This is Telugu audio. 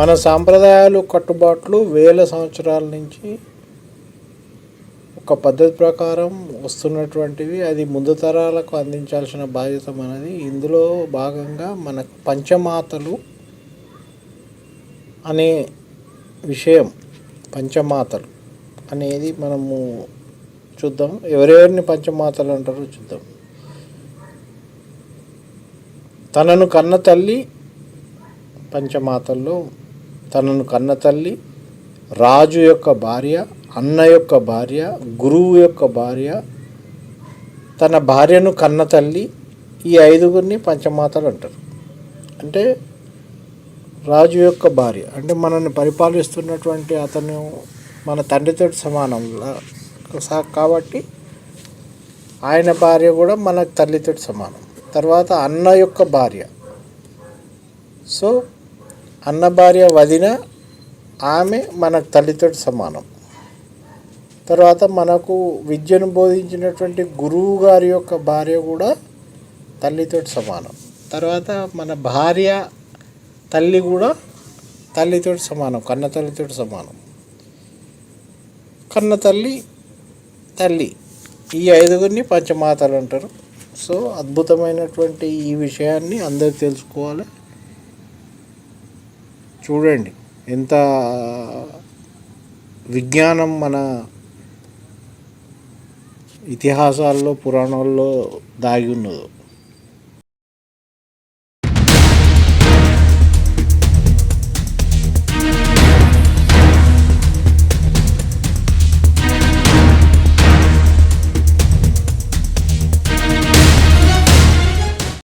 మన సాంప్రదాయాలు కట్టుబాట్లు వేల సంవత్సరాల నుంచి ఒక పద్ధతి ప్రకారం వస్తున్నటువంటివి అది ముందు తరాలకు అందించాల్సిన బాధ్యత మనది. ఇందులో భాగంగా మనకు పంచమాతలు అనే విషయం పంచమాతలు అనేది మనము చూద్దాం. ఎవరెవరిని పంచమాతలు అంటారో చూద్దాం. తనను కన్న తల్లి పంచమాతల్లో తనను కన్న తల్లి రాజు యొక్క భార్య అన్న యొక్క భార్య గురువు యొక్క భార్య తన భార్యను కన్న తల్లి ఈ ఐదుగురిని పంచమాతలు అంటారు. అంటే రాజు యొక్క భార్య అంటే మనల్ని పరిపాలిస్తున్నటువంటి అతను మన తండ్రితో సమానం. కాబట్టి ఆయన భార్య కూడా మన తల్లితో సమానం. తర్వాత అన్న యొక్క భార్య. సో అన్న భార్య వదిన ఆమె మన తల్లితో సమానం. తర్వాత మనకు విద్యను బోధించినటువంటి గురువు గారి యొక్క భార్య కూడా తల్లితో సమానం. తర్వాత మన భార్య తల్లి కూడా తల్లితో సమానం కన్న తల్లితో సమానం. కన్న తల్లి తల్లి. ఈ ఐదుగురిని పంచమాతలు అంటారు. సో అద్భుతమైనటువంటి ఈ విషయాన్ని అందరూ తెలుసుకోవాలి. చూడండి. ఎంత విజ్ఞానం మన ఇతిహాసాల్లో పురాణాల్లో దాగి ఉన్నదో.